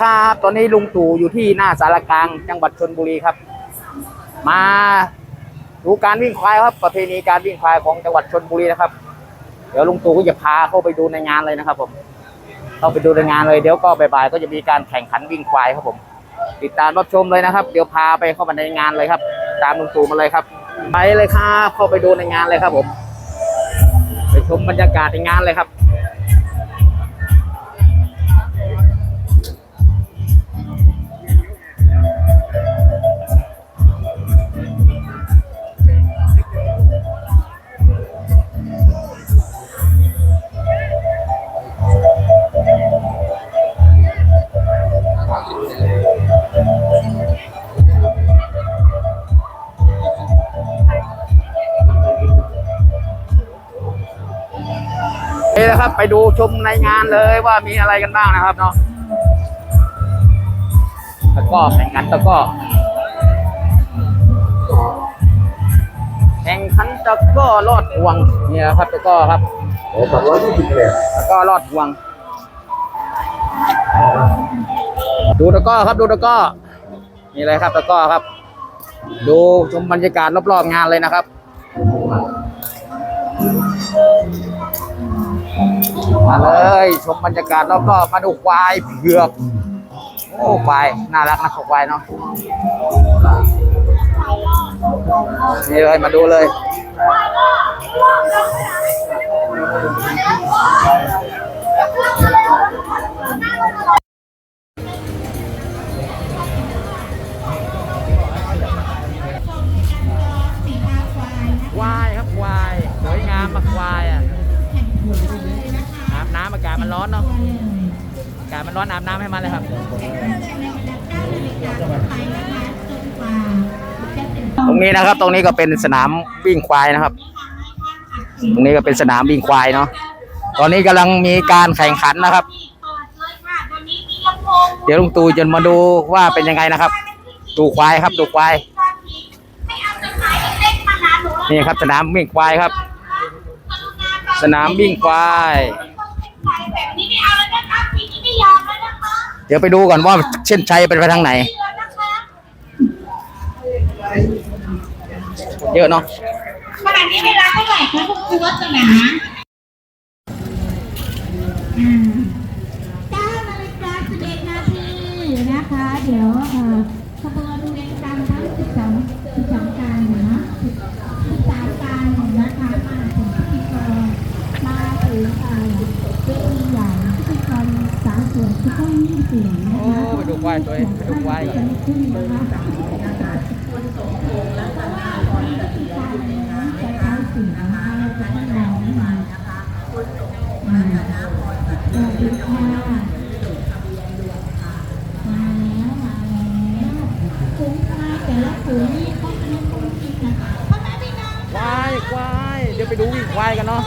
ครับ ตอนนี้ลุงตู่อยู่ที่หน้าสารกลางจังหวัดชนบุรีครับ มาดูการวิ่งควายครับ ประเพณีการวิ่งควายของจังหวัดชนบุรีนะครับ เดี๋ยวลุงตู่ก็จะพาเข้าไปดูในงานเลยนะครับ ผมเข้าไปดูในงานเลยเดี๋ยวก็บ่ายๆก็จะมีการแข่งขันวิ่งควายครับผม ติดตามรับชมเลยนะครับ เดี๋ยวพาไปเข้ามาในงานเลยครับ ตามลุงตู่มาเลยครับ ไปเลยครับเข้าไปดูในงานเลยครับ ผม ไปชมบรรยากาศในงานเลยครับ นี่นะครับ ไปดูชมในงานเลยว่ามีอะไรกันบ้างนะครับเนาะตะกร้อแข่งขันตะกร้อแข่งขันตะกร้อลอดห่วงนี่นะครับตะกร้อครับโอ้สองร้อยยี่สิบเลยตะกร้อลอดห่วง ดูตะกร้อครับดูตะกร้อนี่เลยครับตะกร้อครับ ดูชมบรรยากาศรอบๆงานเลยนะครับ มาเลยชมบรรยากาศแล้วก็มาดูควายเผือก โอ้ควายน่ารักนะควายเนาะนี่เลยมาดูเลย มันร้อนเนาะอากาศมันร้อนอาบน้ำให้มันเลยครับตรงนี้นะครับ ตรงนี้ก็เป็นสนามวิ่งควายนะครับ ตรงนี้ก็เป็นสนามวิ่งควายเนาะตอนนี้กำลังมีการแข่งขันนะครับ เดี๋ยวลุงตูจะมาดูว่าเป็นยังไงนะครับดูควายครับดูควายนี่ครับสนามวิ่งควายครับ สนามวิ่งควาย ดี๋ยวไปดูก่อนว่าเช่นชัยเป็นไปทางไหน เยอะเนาะขนาดนี้เวลาเท่าไหร่คะคุณครูวัฒนาอืมเก้านาฬิกาสิบเอ็ดนาทีนะคะ เดี๋ยวเอ่อขบวนเรียนการทั้งสิบสองสิบสองการนะสิบสามการนะคะมาถึงพิธีกรมาถึงเอ่อเวทีใหญ่พิธีกรสาวสวยที่ต้องยิ่งเสียงนะ โอ้ไปดูควายตัวเองไปดูควายก่อนขึ้นนะคะจะเข้สู่นะคะจะต้องรอให้มานะคะอ่าสวัสดีค่ะมาแล้วมาแล้วฝูงควายแต่ละฝูงนี่ต้องเป็นคนกินนะวายวาย เดี๋ยวไปดูวิ่งควายกันเนาะ